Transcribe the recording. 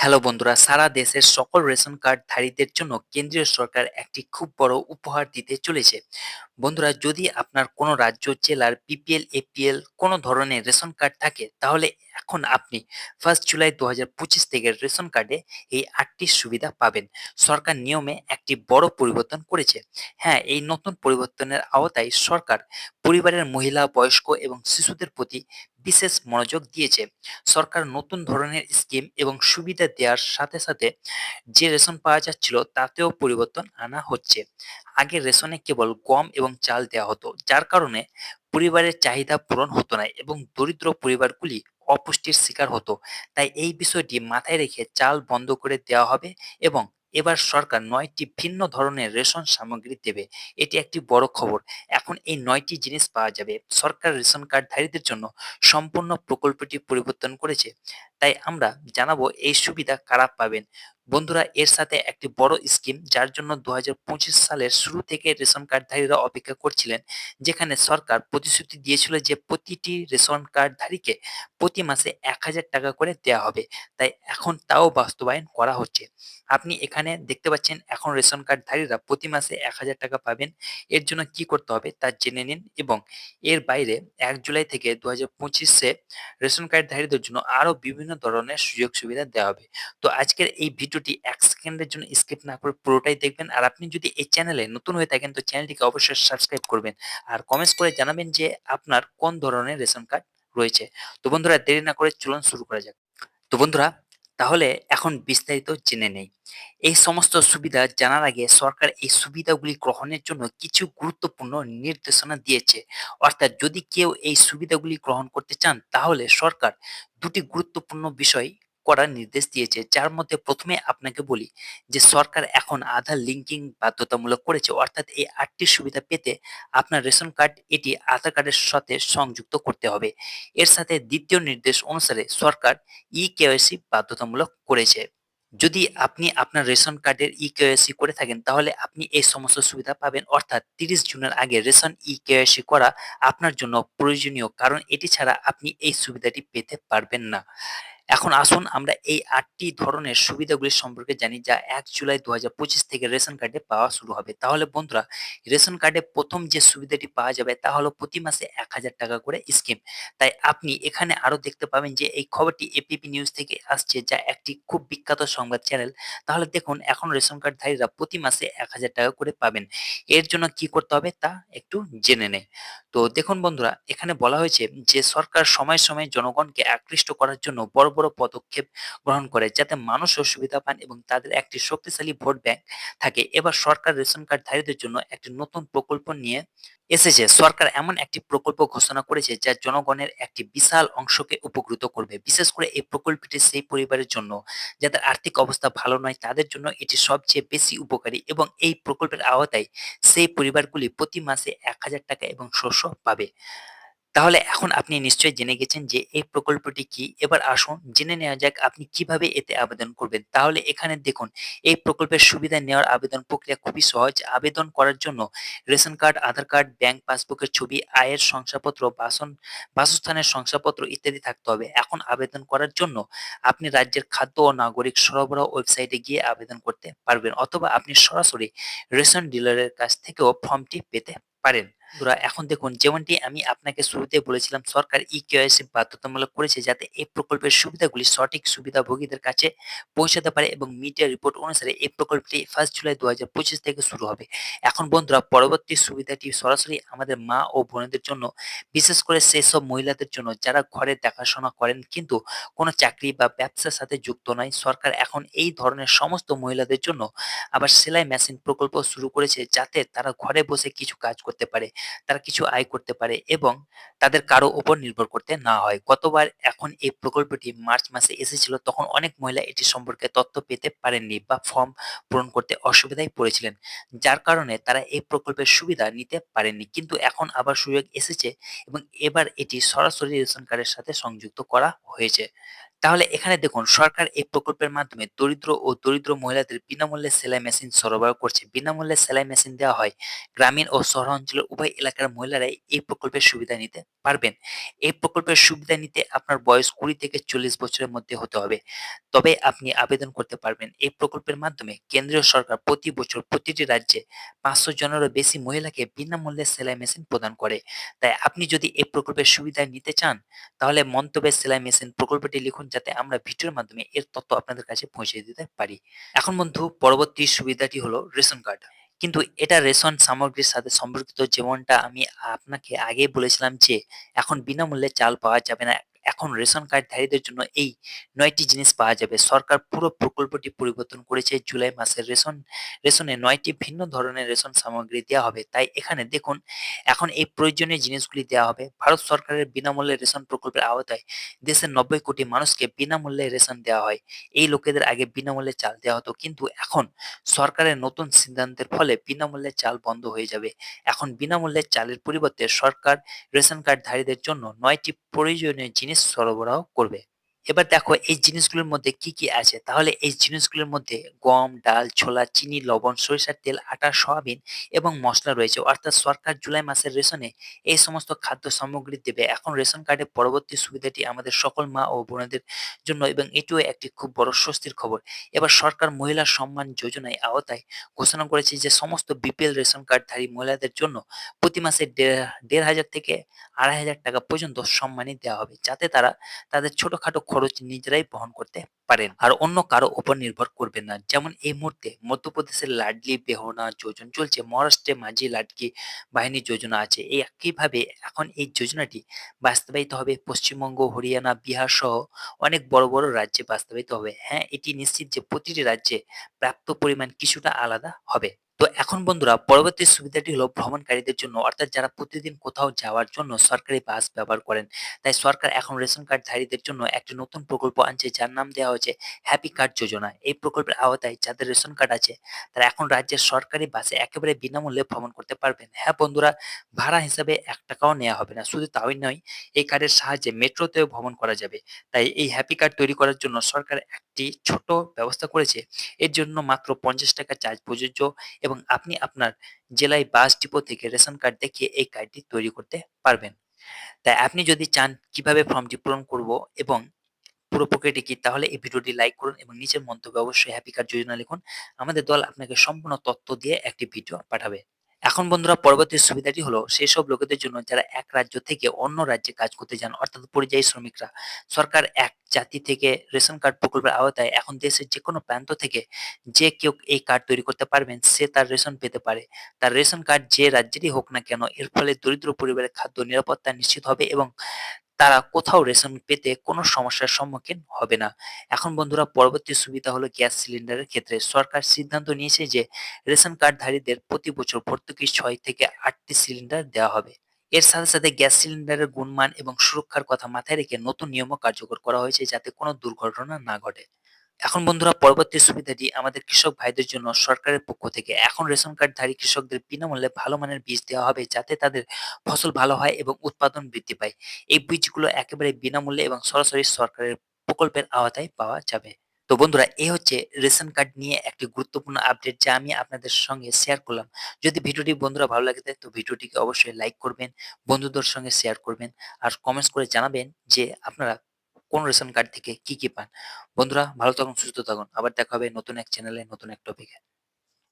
Hello বন্ধুরা, সারা দেশের সকল রেশন কার্ড ধারীদের জন্য কেন্দ্রীয় সরকার একটি খুব বড় উপহার দিতে চলেছে। বন্ধুরা, যদি আপনার কোনো রাজ্য, জেলার পিপিএল এপিএল কোনো ধরনের রেশন কার্ড থাকে, তাহলে এখন আপনি ফার্স্ট জুলাই দু থেকে রেশন কার্ডে এই আটটি সুবিধা পাবেন। সরকার নিয়মে একটি বড় পরিবর্তন করেছে। হ্যাঁ এই নতুন পরিবর্তনের আওতায় সরকার পরিবারের মহিলা, বয়স্ক এবং শিশুদের প্রতি বিশেষ মনোযোগ দিয়েছে। সরকার নতুন ধরনের স্কিম এবং সুবিধা দেওয়ার সাথে সাথে যে রেশন পাওয়া যাচ্ছিল তাতেও পরিবর্তন আনা হচ্ছে। আগে রেশনে কেবল গম এবং চাল দেওয়া হতো, যার কারণে পরিবারের চাহিদা পূরণ হতো না এবং দরিদ্র পরিবারগুলি অপুষ্টির শিকার হতো। তাই এই বিষয়টি মাথায় রেখে চাল বন্ধ করে দেওয়া হবে এবং এবার সরকার নয়টি ভিন্ন ধরনের রেশন সামগ্রী দেবে। এটি একটি বড় খবর। এখন এই নয়টি জিনিস পাওয়া যাবে। সরকার রেশন কার্ডধারীদের জন্য সম্পূর্ণ প্রকল্পটি পরিবর্তন করেছে। তাই আমরা জানাব এই সুবিধা কারা পাবেন। বন্ধুরা, এর সাথে একটি বড় স্কিম যার জন্য দু হাজার পঁচিশ সালের শুরু থেকে রেশন কার্ডধারীরা অপেক্ষা করছিলেন, যেখানে সরকার প্রতিশ্রুতি দিয়েছিল যে প্রতিটি রেশন কার্ডধারীকে প্রতি মাসে এক হাজার টাকা করে দেওয়া হবে। তাই এখন তাও বাস্তবায়ন করা হচ্ছে। আপনি এখানে দেখতে পাচ্ছেন, এখন রেশন কার্ডধারীরা প্রতি মাসে এক হাজার টাকা পাবেন। এর জন্য কি করতে হবে তা জেনে নিন এবং এর বাইরে এক জুলাই থেকে দু হাজার পঁচিশে রেশন কার্ডধারীদের জন্য আরও বিভিন্ন ধরনের সুযোগ সুবিধা দেওয়া হবে। তো আজকের এই ভিডিওটি এক সেকেন্ডের জন্য স্কিপ না করে পুরোটাই দেখবেন। আর আপনি যদি এই চ্যানেলে নতুন হয়ে থাকেন, তো চ্যানেলটিকে অবশ্যই সাবস্ক্রাইব করবেন। আর কমেন্টস করে জানাবেন যে আপনার কোন ধরনের রেশন কার্ড রয়েছে। তো বন্ধুরা, দেরি না করে চলুন শুরু করা যাক। তো বন্ধুরা তাহলে এখন বিস্তারিত জেনে নেই। এই সমস্ত সুবিধা জানার আগে সরকার এই সুবিধাগুলি গ্রহণের জন্য কিছু গুরুত্বপূর্ণ নির্দেশনা দিয়েছে। অর্থাৎ যদি কেউ এই সুবিধাগুলি গ্রহণ করতে চান, তাহলে সরকার দুটি গুরুত্বপূর্ণ বিষয় করার নির্দেশ দিয়েছে। যার মধ্যে প্রথমে আপনাকে বলি যে, সরকার এখন আধার লিঙ্কিং বাধ্যতামূলক করেছে। অর্থাৎ এই আটটি সুবিধা পেতে আপনার রেশন কার্ড, এটি আধার কার্ডের সাথে সংযুক্ত করতে হবে। এর সাথে দ্বিতীয় নির্দেশ অনুসারে সরকার ই কেওয়াইসি বাধ্যতামূলক করেছে। যদি আপনি আপনার রেশন কার্ডের ই কেওয়াইসি করে থাকেন, তাহলে আপনি এই সমস্ত সুবিধা পাবেন। অর্থাৎ তিরিশ জুনের আগে রেশন ই কেওয়াইসি করা আপনার জন্য প্রয়োজনীয়, কারণ এটি ছাড়া আপনি এই সুবিধাটি পেতে পারবেন না। এখন আসুন আমরা এই আটটি ধরনের সুবিধাগুলি সম্পর্কে জানি যা এক জুলাই দু হাজার পঁচিশ থেকে রেশন কার্ডে পাওয়া শুরু হবে। তাহলে বন্ধুরা, রেশন কার্ডে প্রথম যে সুবিধাটি পাওয়া যাবে তা হলো প্রতি মাসে এক হাজার টাকা করে স্কিম। তাই আপনি এখানে আরও দেখতে পাবেন যে এই খবরটি এপিপি নিউজ থেকে আসছে, যা একটি খুব বিখ্যাত সংবাদ চ্যানেল। তাহলে দেখুন, এখন রেশন কার্ডধারীরা প্রতি মাসে এক হাজার টাকা করে পাবেন। এর জন্য কি করতে হবে তা একটু জেনে নেয় তো দেখুন বন্ধুরা, এখানে বলা হয়েছে যে সরকার সময় সময় জনগণকে আকৃষ্ট করার জন্য বড় বড় পদক্ষেপ গ্রহণ করে যাতে মানুষও সুবিধা পান এবং তাদের একটি শক্তিশালী ভোট ব্যাংক থাকে। এবার সরকার রেশন কার্ডধারীদের জন্য একটি নতুন প্রকল্প নিয়ে এসেছে। সরকার এমন একটি প্রকল্প ঘোষণা করেছে যা জনগণের একটি বিশাল অংশকে উপকৃত করবে। বিশেষ করে এই প্রকল্পটি সেই পরিবারের জন্য, যাদের আর্থিক অবস্থা ভালো নয়, তাদের জন্য এটি সবচেয়ে বেশি উপকারী এবং এই প্রকল্পের আওতায় সেই পরিবারগুলি প্রতি মাসে এক হাজার টাকা এবং শস্য পাবে। তাহলে এখন আপনি নিশ্চয়ই জেনে গেছেন যে এই প্রকল্পটি কি। এবার আসুন, জেনে নেওয়া যাক আপনি কীভাবে এতে আবেদন করবেন। তাহলে এখানে দেখুন, এই প্রকল্পের সুবিধা নেওয়ার আবেদন প্রক্রিয়া খুবই সহজ। আবেদন করার জন্য ration card, Aadhaar card, bank পাসবুকের ছবি, আয়ের শংসাপত্র, বাসন, বাসস্থানের শংসাপত্র ইত্যাদি থাকতে হবে। এখন আবেদন করার জন্য আপনি রাজ্যের খাদ্য ও নাগরিক সরবরাহ ওয়েবসাইটে গিয়ে আবেদন করতে পারবেন অথবা আপনি সরাসরি রেশন ডিলারের কাছ থেকেও ফর্মটি পেতে পারেন। বন্ধুরা, এখন দেখুন, যেমনটি আমি আপনাকে শুরুতে বলেছিলাম, সরকার ই কেওয়াইসি বাধ্যতামূলক করেছে যাতে এই প্রকল্পের সুবিধাগুলি সঠিক সুবিধাভোগীদের কাছে পৌঁছাতে পারে এবং মিডিয়া রিপোর্ট অনুসারে এই প্রকল্পটি ফার্স্ট জুলাই দু হাজার পঁচিশ থেকে শুরু হবে। এখন বন্ধুরা, পরবর্তী সুবিধাটি সরাসরি আমাদের মা ও বোনেদের জন্য, বিশেষ করে সেই সব মহিলাদের জন্য যারা ঘরে দেখাশোনা করেন কিন্তু কোনো চাকরি বা ব্যবসার সাথে যুক্ত নয়, সরকার এখন এই ধরনের সমস্ত মহিলাদের জন্য আবার সেলাই মেশিন প্রকল্প শুরু করেছে যাতে তারা ঘরে বসে কিছু কাজ করতে পারে। তারা কিছু আয় করতে পারে এবং তাদের কারও উপর নির্ভর করতে না হয়। গতবার এখন এই প্রকল্পটি মার্চ মাসে এসেছিল, তখন অনেক মহিলা এটি সম্পর্কে তথ্য পেতে পারেননি বা ফর্ম পূরণ করতে অসুবিধায় পড়েছিলেন, যার কারণে তারা এই প্রকল্পের সুবিধা নিতে পারেননি। কিন্তু এখন আবার সুযোগ এসেছে এবং এবার এটি সরাসরি রেশন কার্ডের সাথে সংযুক্ত করা হয়েছে। তাহলে এখানে দেখুন, সরকার এই প্রকল্পের মাধ্যমে দরিদ্র ও দরিদ্র মহিলাদের বিনামূল্যে সেলাই মেশিন সরবরাহ করছে। বিনামূল্যে সেলাই মেশিন দেওয়া হয় গ্রামীণ ও শহরাঞ্চলের উভয় এলাকার মহিলারাই এই প্রকল্পের সুবিধা নিতে পারবেন। এই প্রকল্পের সুবিধা নিতে আপনার বয়স কুড়ি থেকে চল্লিশ বছরের মধ্যে হতে হবে। তবে আপনি আবেদন করতে পারবেন। এই প্রকল্পের মাধ্যমে কেন্দ্রীয় সরকার প্রতি বছর প্রতিটি রাজ্যে পাঁচশো জনেরও বেশি মহিলাকে বিনামূল্যে সেলাই মেশিন প্রদান করে। তাই আপনি যদি এই প্রকল্পের সুবিধা নিতে চান, তাহলে মন্তব্যে সেলাই মেশিন প্রকল্পটি লিখুন যাতে আমরা ভিডিওর মাধ্যমে এর তথ্য আপনাদের কাছে পৌঁছে দিতে পারি। এখন বন্ধু, পরবর্তী সুবিধাটি হলো রেশন কার্ড। কিন্তু এটা রেশন সামগ্রীর সাথে সম্পর্কিত যেমনটা আমি আপনাকে আগে বলেছিলাম যে, এখন বিনামূল্যে চাল পাওয়া যাবে না। এখন রেশন কার্ডধারীদের জন্য এই নয়টি জিনিস পাওয়া যাবে। সরকার পুরো প্রকল্পটি পরিবর্তন করেছে। জুলাই মাসের রেশন, রেশনে নয়টি ভিন্ন ধরনের রেশন সামগ্রী দেওয়া হবে। তাই এখানে দেখুন, এখন এই প্রয়োজনীয় জিনিসগুলি দেওয়া হবে। ভারত সরকারের বিনামূল্যে রেশন প্রকল্পের আওতায় দেশের নব্বই কোটি মানুষকে বিনামূল্যে রেশন দেওয়া হয়। এই লোকেদের আগে বিনামূল্যে চাল দেওয়া হতো। কিন্তু এখন সরকারের নতুন সিদ্ধান্তের ফলে বিনামূল্যে চাল বন্ধ হয়ে যাবে। এখন বিনামূল্যে চালের পরিবর্তে সরকার রেশন কার্ডধারীদের জন্য নয়টি প্রয়োজনীয় জিনিস সরবরাহ করবে। এবার দেখো এই জিনিসগুলোর মধ্যে কি কি আছে? তাহলে এই জিনিসগুলোর মধ্যে গম, ডাল, ছোলা, চিনি, লবণ, সরিষার তেল, আটা, সয়াবিন এবং মশলা রয়েছে। অর্থাৎ সরকার জুলাই মাসের রেশনে এই সমস্ত খাদ্য সামগ্রী দেবে। এখন রেশন কার্ডের পরবর্তী সুবিধাটি আমাদের সকল মা ও বোনদের জন্য এবং এটিও একটি খুব বড় স্বস্তির খবর। এবার সরকার মহিলা সম্মান যোজনায় আওতায় ঘোষণা করেছে যে সমস্ত বিপিএল রেশন কার্ডধারী মহিলাদের জন্য প্রতি মাসে দেড় হাজার থেকে আড়াই হাজার টাকা পর্যন্ত সম্মানী দেওয়া হবে। যাতে তারা তাদের ছোটখাটো খরচ নিজেরাই বহন করতে পারেন। আর অন্য কারও উপর নির্ভর করবেন না। যেমন এই মুহূর্তে মধ্যপ্রদেশের লাডলি, বেহনা, যোজন চলছে। মহারাষ্ট্রে মাঝি লাডকি বাহিনী যোজনা আছে। এই একইভাবে এখন এই যোজনাটি বাস্তবায়িত হবে। পশ্চিমবঙ্গ, হরিয়ানা, বিহার সহ অনেক বড় বড় রাজ্যে বাস্তবায়িত হবে। হ্যাঁ এটি নিশ্চিত যে প্রতিটি রাজ্যে প্রাপ্ত পরিমাণ কিছুটা আলাদা হবে। তো এখন বন্ধুরা, পরবর্তী সুবিধাটি হলো ভ্রমণকারীদের জন্য, অর্থাৎ যারা প্রতিদিন কোথাও যাওয়ার জন্য সরকারি বাস ব্যবহার করেন। তাই সরকার এখন রেশন কার্ডধারীদের জন্য একটি নতুন প্রকল্প আনছে, যার নাম দেওয়া হয়েছে হ্যাপি কার্ড যোজনা। এই প্রকল্পের আওতায় যাদের রেশন কার্ড আছে, তারা এখন রাজ্যের সরকারি বাসে একেবারে বিনামূল্যে ভ্রমণ করতে পারবেন। হ্যাঁ বন্ধুরা, ভাড়া হিসাবে এক টাকাও নেওয়া হবে না, শুধু তাই নয়, এই কার্ডের সাহায্যে মেট্রোতেও ভ্রমণ করা যাবে। তাই এই হ্যাপি কার্ড তৈরি করার জন্য সরকার একটি ছোট ব্যবস্থা করেছে। এর জন্য মাত্র পঞ্চাশ টাকা চার্জ প্রযোজ্য এবং আপনি আপনার জেলায় বাস ডিপো থেকে রেশন কার্ড দেখিয়ে এই কার্ডটি তৈরি করতে পারবেন। তাই আপনি যদি চান কীভাবে ফর্মটি পূরণ করব এবং পুরো প্রক্রিয়াটি কি, তাহলে এই ভিডিওটি লাইক করুন এবং নিচের মন্তব্যে অবশ্যই হ্যাপি কার্ড যোজনা লিখুন। আমাদের দল আপনাকে সম্পূর্ণ তথ্য দিয়ে একটি ভিডিও পাঠাবে। এখন বন্ধুরা, পরবর্তী সুবিধাটি হলো সেই সব লোকেদের জন্য যারা এক রাজ্য থেকে অন্য রাজ্যে কাজ করতে যান, অর্থাৎ পরিযায়ী শ্রমিকরা, সরকার এক জাতি থেকে রেশন কার্ড প্রকল্পের আওতায় এখন দেশের যে কোনো প্রান্ত থেকে যে কেউ এই কার্ড তৈরি করতে পারবেন, সে তার রেশন পেতে পারে। তার রেশন কার্ড যে রাজ্যেরই হোক না কেন, এর ফলে দরিদ্র পরিবারের খাদ্য নিরাপত্তা নিশ্চিত হবে এবং তারা কোথাও রেশন পেতে কোনো সমস্যার সম্মুখীন হবে না। এখন বন্ধুরা, পরবর্তী সুবিধা হলো গ্যাস সিলিন্ডারের ক্ষেত্রে সরকার সিদ্ধান্ত নিয়েছে যে রেশন কার্ডধারীদের প্রতি বছর ভর্তুকি ছয় থেকে আটটি সিলিন্ডার দেওয়া হবে। এর সাথে সাথে গ্যাস সিলিন্ডারের গুণমান এবং সুরক্ষার কথা মাথায় রেখে নতুন নিয়মও কার্যকর করা হয়েছে যাতে কোনো দুর্ঘটনা না ঘটে। এখন বন্ধুরা, পরবর্তী সুবিধাটি আমাদের কৃষক ভাইদের জন্য সরকারের পক্ষ থেকে। এখন রেশন কার্ডধারী কৃষকদের বিনামূল্যে ভালো মানের বীজ দেওয়া হবে যাতে তাদের ফসল ভালো হয় এবং উৎপাদন বৃদ্ধি পায়। এই বীজগুলো একেবারে বিনামূল্যে এবং সরাসরি সরকারের প্রকল্পের আওতায় পাওয়া যাবে। তো বন্ধুরা এই হচ্ছে রেশন কার্ড নিয়ে একটি গুরুত্বপূর্ণ আপডেট যা আমি আপনাদের সঙ্গে শেয়ার করলাম। যদি ভিডিওটি বন্ধুরা ভালো লাগে তো ভিডিওটিকে অবশ্যই লাইক করবেন, বন্ধুদের সঙ্গে শেয়ার করবেন আর কমেন্টস করে জানাবেন যে আপনারা কোন রেশন কার্ড থেকে কি কি পান। বন্ধুরা, ভালো থাকুন, সুস্থ থাকুন। আবার দেখা হবে নতুন এক চ্যানেলে নতুন এক টপিকে